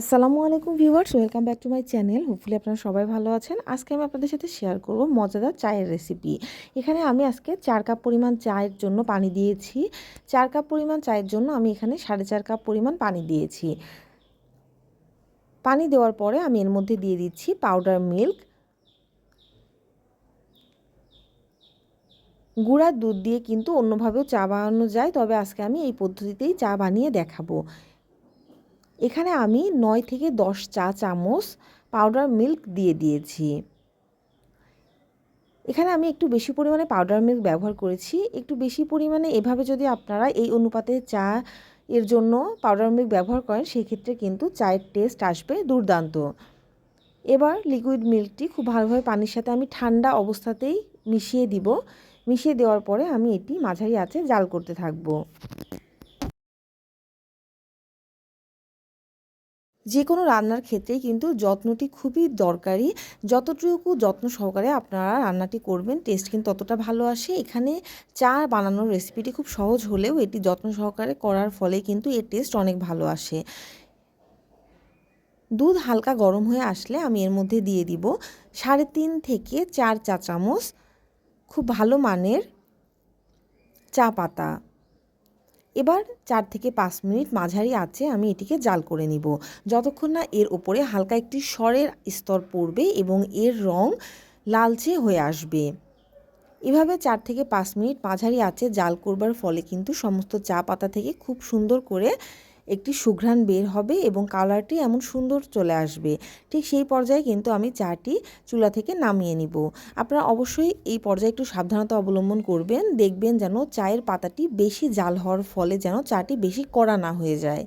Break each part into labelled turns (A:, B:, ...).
A: আসসালামু আলাইকুম viewers, welcome back to my channel. Hopefully আপনারা সবাই ভালো আছেন। আজকে আমি আপনাদের সাথে শেয়ার করব মজাদার চায়ের রেসিপি এখানে আমি আজকে চার কাপ পরিমাণ চায়ের জন্য পানি দিয়েছি। চার কাপ পরিমাণ চায়ের জন্য আমি এখানে সাড়ে চার কাপ পরিমাণ পানি দিয়েছি। পানি দেওয়ার পরে আমি এর মধ্যে দিয়ে দিচ্ছি পাউডার মিল্ক গুঁড়ার দুধ দিয়ে কিন্তু অন্যভাবেও চা বানানো যায়, তবে আজকে আমি এই পদ্ধতিতেই চা বানিয়ে দেখাবো। এখানে আমি নয় থেকে দশ চা চামচ পাউডার মিল্ক দিয়ে দিয়েছি। এখানে আমি একটু বেশি পরিমাণে পাউডার মিল্ক ব্যবহার করেছি। একটু বেশি পরিমাণে এভাবে যদি আপনারা এই অনুপাতে চা এর জন্য পাউডার মিল্ক ব্যবহার করেন, সেক্ষেত্রে কিন্তু চায়ের টেস্ট আসবে দুর্দান্ত। এবার লিকুইড মিল্কটি খুব ভালোভাবে পানির সাথে আমি ঠান্ডা অবস্থাতেই মিশিয়ে দিব। মিশিয়ে দেওয়ার পরে আমি এটি মাঝারি আছে জাল করতে থাকব। যে কোনো রান্নার ক্ষেত্রেই কিন্তু যত্নটি খুবই দরকারি। যতটুকু যত্ন সহকারে আপনারা রান্নাটি করবেন টেস্ট কিন্তু ততটা ভালো আসে। এখানে চা বানানোর রেসিপিটি খুব সহজ হলেও এটি যত্ন সহকারে করার ফলে কিন্তু এর টেস্ট অনেক ভালো আসে। দুধ হালকা গরম হয়ে আসলে আমি এর মধ্যে দিয়ে দিব সাড়ে তিন থেকে চার চা চামচ খুব ভালো মানের চা পাতা। এবার চার থেকে পাঁচ মিনিট মাঝারি আছে আমি এটিকে জাল করে নিব। যতক্ষণ না এর ওপরে হালকা একটি স্বরের স্তর পড়বে এবং এর রং লালচে হয়ে আসবে। এভাবে চার থেকে পাঁচ মিনিট মাঝারি আছে জাল করবার ফলে কিন্তু সমস্ত চা পাতা থেকে খুব সুন্দর করে একটি সুঘ্রাণ বের হবে এবং কালারটি এমন সুন্দর চলে আসবে। ঠিক সেই পর্যায়ে কিন্তু আমি চাটি চুলা থেকে নামিয়ে নিব। আপনারা অবশ্যই এই পর্যায়ে একটু সাবধানতা অবলম্বন করবেন। দেখবেন যেন চায়ের পাতাটি বেশি জাল হওয়ার ফলে যেন চাটি বেশি কড়া না হয়ে যায়।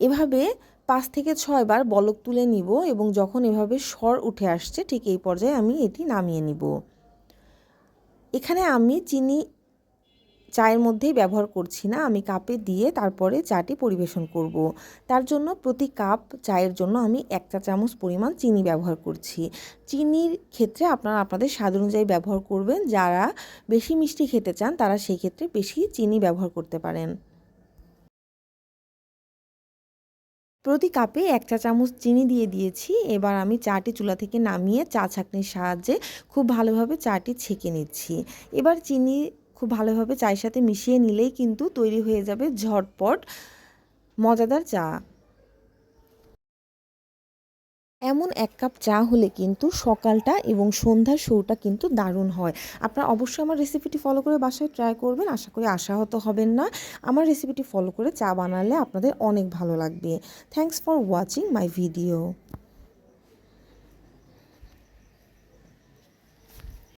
A: এভাবে পাঁচ থেকে ছয় বার বলক তুলে নিব এবং যখন এভাবে স্বর উঠে আসছে, ঠিক এই পর্যায়ে আমি এটি নামিয়ে নিব। এখানে আমি চিনি চায়ের মধ্যেই ব্যবহার করছি না। আমি কাপে দিয়ে তারপরে চাটি পরিবেশন করব। তার জন্য প্রতি কাপ চায়ের জন্য আমি এক চা চামচ পরিমাণ চিনি ব্যবহার করছি। চিনির ক্ষেত্রে আপনারা আপনাদের স্বাদ অনুযায়ী ব্যবহার করবেন। যারা বেশি মিষ্টি খেতে চান, তারা সেই ক্ষেত্রে বেশি চিনি ব্যবহার করতে পারেন। প্রতি কাপে এক চা চামচ চিনি দিয়ে দিয়েছি। এবার আমি চাটি চুলা থেকে নামিয়ে চা ছাঁকনির সাহায্যে খুব ভালোভাবে চাটি ছেঁকে নিচ্ছি। এবার চিনি খুব ভালোভাবে চায়ের সাথে মিশিয়ে নিলেই কিন্তু তৈরি হয়ে যাবে ঝটপট মজাদার চা। এমন এক কাপ চা হলে কিন্তু সকালটা এবং সন্ধ্যার শোটা কিন্তু দারুণ হয়। আপনারা অবশ্যই আমার রেসিপিটি ফলো করে বাসায় ট্রাই করবেন, আশা করি আশাহত হবেন না। আমার রেসিপিটি ফলো করে চা বানালে আপনাদের অনেক ভালো লাগবে। Thanks for watching my video